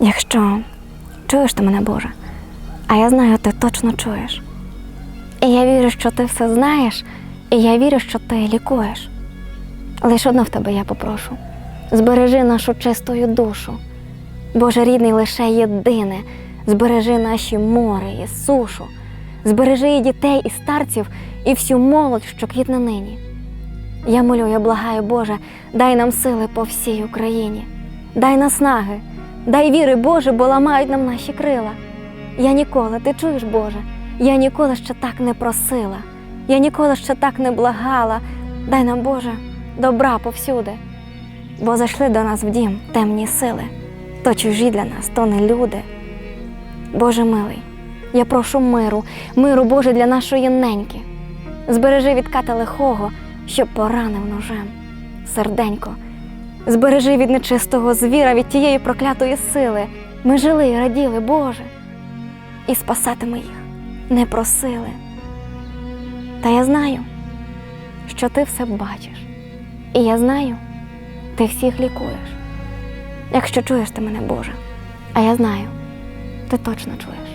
Якщо чуєш ти мене, Боже, а я знаю, ти точно чуєш. І я вірю, що ти все знаєш, і я вірю, що ти лікуєш. Лише одно в тебе я попрошу: збережи нашу чистою душу. Боже рідний, лише єдине, збережи наші море і сушу, збережи і дітей, і старців, і всю молодь, що квітне нині. Я молю, я благаю, Боже, дай нам сили по всій Україні, дай наснаги, дай віри, Боже, бо ламають нам наші крила. Я ніколи, ти чуєш, Боже, я ніколи ще так не просила, я ніколи ще так не благала. Дай нам, Боже, добра повсюди, бо зайшли до нас в дім темні сили, то чужі для нас, то не люди. Боже милий, я прошу миру, миру, Боже, для нашої неньки. Збережи від ката лихого, щоб поранив ножем серденько. Збережи від нечистого звіра, від тієї проклятої сили. Ми жили і раділи, Боже, і спасати ми їх не просили. Та я знаю, що ти все бачиш, і я знаю, ти всіх лікуєш. Якщо чуєш ти мене, Боже, а я знаю, ти точно чуєш.